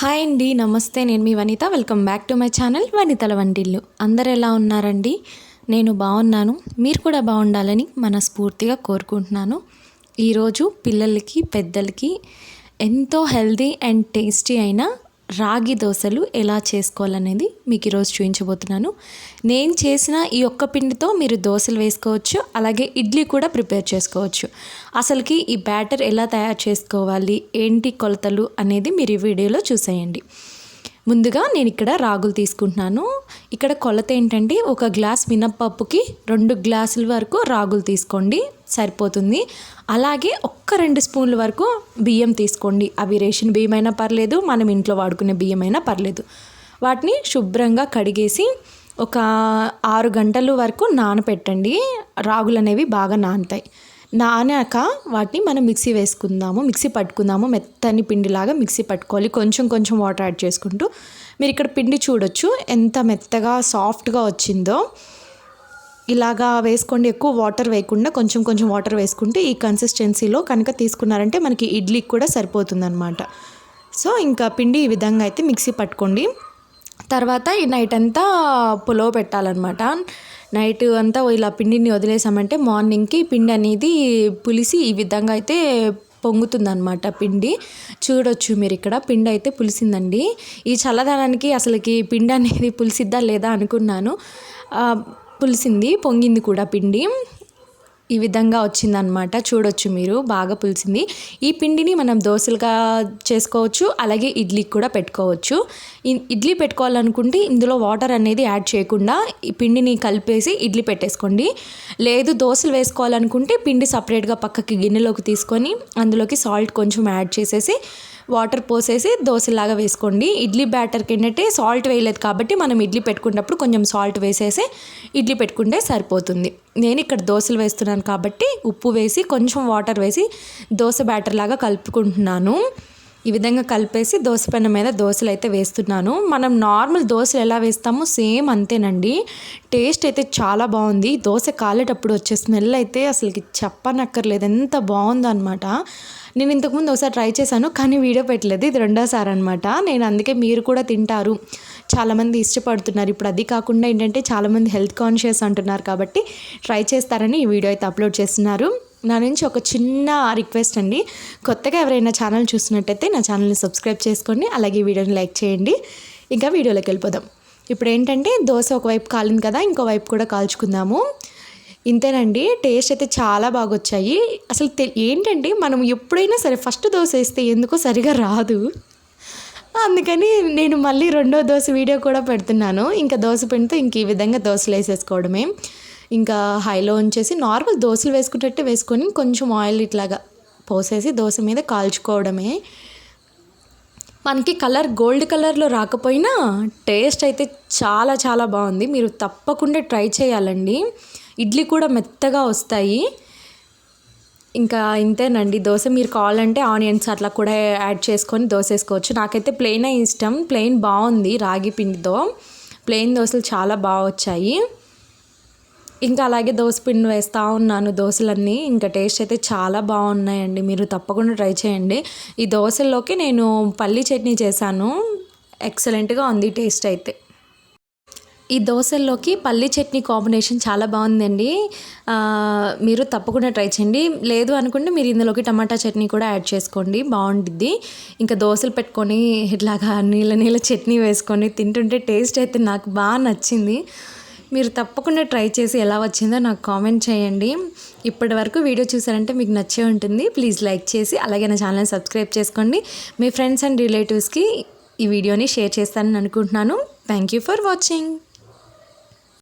Hi అండి నమస్తే. నేను మీ Vanitha. Welcome back to my channel వనితల వంటిల్లు. అందరు ఎలా ఉన్నారండి? నేను బాగున్నాను. మీరు కూడా బాగుండాలని మనస్ఫూర్తిగా కోరుకుంటున్నాను. ఈరోజు పిల్లలకి పెద్దలకి ఎంతో హెల్దీ అండ్ టేస్టీ అయిన రాగి దోశలు ఎలా చేసుకోవాలనేది మీకు ఈరోజు చూపించబోతున్నాను నేను చేసిన ఈ ఒక్క పిండితో మీరు దోశలు వేసుకోవచ్చు అలాగే ఇడ్లీ కూడా ప్రిపేర్ చేసుకోవచ్చు. అసలుకి ఈ బ్యాటర్ ఎలా తయారు చేసుకోవాలి? ఏంటి కొలతలు అనేది మీరు ఈ వీడియోలో చూసేయండి. ముందుగా నేను ఇక్కడ రాగులు తీసుకుంటున్నాను. ఇక్కడ కొలత ఏంటంటే ఒక గ్లాస్ మినప్పప్పుకి రెండు గ్లాసుల వరకు రాగులు తీసుకోండి. సరిపోతుంది. అలాగే ఒక్క రెండు స్పూన్ల వరకు బియ్యం తీసుకోండి. అవి రేషన్ బియ్యం అయినా పర్లేదు మనం ఇంట్లో వాడుకునే బియ్యం అయినా పర్లేదు. వాటిని శుభ్రంగా కడిగేసి ఒక ఆరు గంటల వరకు నానపెట్టండి. రాగులు అనేవి బాగా నానుతాయి. నానాక వాటిని మనం మిక్సీ వేసుకుందాము మిక్సీ పట్టుకుందాము మెత్తని పిండిలాగా మిక్సీ పట్టుకోవాలి. కొంచెం కొంచెం వాటర్ యాడ్ చేసుకుంటూ మీరు ఇక్కడ పిండి చూడొచ్చు ఎంత మెత్తగా సాఫ్ట్గా వచ్చిందో. ఇలాగా వేసుకోండి ఎక్కువ వాటర్ వేయకుండా కొంచెం కొంచెం వాటర్ వేసుకుంటే ఈ కన్సిస్టెన్సీలో కనుక తీసుకున్నారంటే మనకి ఇడ్లీకి కూడా సరిపోతుందన్నమాట. సో ఇంకా పిండి ఈ విధంగా అయితే మిక్సీ పట్టుకోండి. తర్వాత ఈ నైట్ అంతా పులవ పెట్టాలన్నమాట. నైట్ అంతా ఇలా పిండిని వదిలేసామంటే మార్నింగ్కి పిండి అనేది పులిసి ఈ విధంగా అయితే పొంగుతుందనమాట పిండి. చూడొచ్చు మీరు ఇక్కడ పిండి అయితే పులిసిందండి. ఈ చల్లదనానికి అసలుకి పిండి అనేది పులిసిద్దా లేదా అనుకున్నాను. పులిసింది పొంగింది కూడా పిండి. ఈ విధంగా వచ్చిందనమాట చూడొచ్చు మీరు బాగా పులిసింది. ఈ పిండిని మనం దోశలుగా చేసుకోవచ్చు అలాగే ఇడ్లీకి కూడా పెట్టుకోవచ్చు. ఇడ్లీ పెట్టుకోవాలనుకుంటే ఇందులో వాటర్ అనేది యాడ్ చేయకుండా ఈ పిండిని కలిపేసి ఇడ్లీ పెట్టేసుకోండి. లేదు దోశలు వేసుకోవాలనుకుంటే పిండి సపరేట్గా పక్కకి గిన్నెలోకి తీసుకొని అందులోకి సాల్ట్ కొంచెం యాడ్ చేసేసి వాటర్ పోసేసి దోశలాగా వేసుకోండి. ఇడ్లీ బ్యాటర్కి ఏంటంటే సాల్ట్ వేయలేదు కాబట్టి మనం ఇడ్లీ పెట్టుకున్నప్పుడు కొంచెం సాల్ట్ వేసేసి ఇడ్లీ పెట్టుకుంటే సరిపోతుంది. నేను ఇక్కడ దోశలు వేస్తున్నాను కాబట్టి ఉప్పు వేసి కొంచెం వాటర్ వేసి దోశ బ్యాటర్ లాగా కలుపుకుంటున్నాను. ఈ విధంగా కలిపేసి దోశ పెన్న మీద దోశలు అయితే వేస్తున్నాను. మనం నార్మల్ దోశలు ఎలా వేస్తామో సేమ్ అంతేనండి. టేస్ట్ అయితే చాలా బాగుంది. దోశ కాలేటప్పుడు వచ్చే స్మెల్ అయితే అసలుకి చెప్పనక్కర్లేదు. ఎంత బాగుందనమాట నేను ఇంతకుముందు ఒకసారి ట్రై చేశాను కానీ వీడియో పెట్టలేదు. ఇది రెండోసారి అనమాట నేను అందుకే మీరు కూడా తింటారు. చాలామంది ఇష్టపడుతున్నారు. ఇప్పుడు అది కాకుండా ఏంటంటే చాలామంది హెల్త్ కాన్షియస్ అంటున్నారు కాబట్టి ట్రై చేస్తారని ఈ వీడియో అయితే అప్లోడ్ చేస్తున్నారు. నా నుంచి ఒక చిన్న రిక్వెస్ట్ అండి. కొత్తగా ఎవరైనా ఛానల్ చూసినట్టయితే నా ఛానల్ని సబ్స్క్రైబ్ చేసుకోండి. అలాగే వీడియోని లైక్ చేయండి. ఇంకా వీడియోలోకి వెళ్ళిపోదాం. ఇప్పుడు ఏంటంటే దోశ ఒకవైపు కాలింది కదా ఇంకోవైపు కూడా కాల్చుకుందాము. ఇంతేనండి టేస్ట్ అయితే చాలా బాగా వచ్చాయి అసలు ఏంటంటే మనం ఎప్పుడైనా సరే ఫస్ట్ దోశ వేస్తే ఎందుకో సరిగా రాదు. అందుకని నేను మళ్ళీ రెండో దోశ వీడియో కూడా పెడుతున్నాను. ఇంకా దోశ పిండితో ఇంక ఈ విధంగా దోశలు వేసేసుకోవడమే. ఇంకా హైలో ఉంచేసి నార్మల్ దోశలు వేసుకునేటట్టు వేసుకొని కొంచెం ఆయిల్ ఇట్లాగా పోసేసి దోశ మీద కాల్చుకోవడమే. మనకి కలర్ గోల్డ్ కలర్లో రాకపోయినా టేస్ట్ అయితే చాలా చాలా బాగుంది. మీరు తప్పకుండా ట్రై చేయాలండి. ఇడ్లీ కూడా మెత్తగా వస్తాయి. ఇంకా ఇంతేనండి. దోశ మీరు కావాలంటే ఆనియన్స్ అట్లా కూడా యాడ్ చేసుకొని దోశ వేసుకోవచ్చు. నాకైతే ప్లెయిన్ ఇష్టం. ప్లెయిన్ బాగుంది రాగి పిండితో. ప్లెయిన్ దోశలు చాలా బాగా వచ్చాయి. ఇంకా అలాగే దోశ పిండి వేస్తూ ఉన్నాను దోశలన్నీ. ఇంకా టేస్ట్ అయితే చాలా బాగున్నాయండి. మీరు తప్పకుండా ట్రై చేయండి. ఈ దోశల్లోకి నేను పల్లీ చట్నీ చేశాను. ఎక్సలెంట్గా ఉంది టేస్ట్ అయితే. ఈ దోశల్లోకి పల్లి చట్నీ కాంబినేషన్ చాలా బాగుందండి. మీరు తప్పకుండా ట్రై చేయండి. లేదు అనుకుంటే మీరు ఇందులోకి టమాటా చట్నీ కూడా యాడ్ చేసుకోండి. బాగుంటుంది ఇంకా దోశలు పెట్టుకొని ఇట్లాగా నీళ్ళ నీళ్ళ చట్నీ వేసుకొని తింటుంటే టేస్ట్ అయితే నాకు బాగా నచ్చింది. మీరు తప్పకుండా ట్రై చేసి ఎలా వచ్చిందో నాకు కామెంట్ చేయండి. ఇప్పటి వరకు వీడియో చూసారంటే మీకు నచ్చే ఉంటుంది. ప్లీజ్ లైక్ చేసి అలాగే నా ఛానల్ని సబ్స్క్రైబ్ చేసుకోండి. మీ ఫ్రెండ్స్ అండ్ రిలేటివ్స్కి ఈ వీడియోని షేర్ చేస్తానని అనుకుంటున్నాను. Thank you for watching.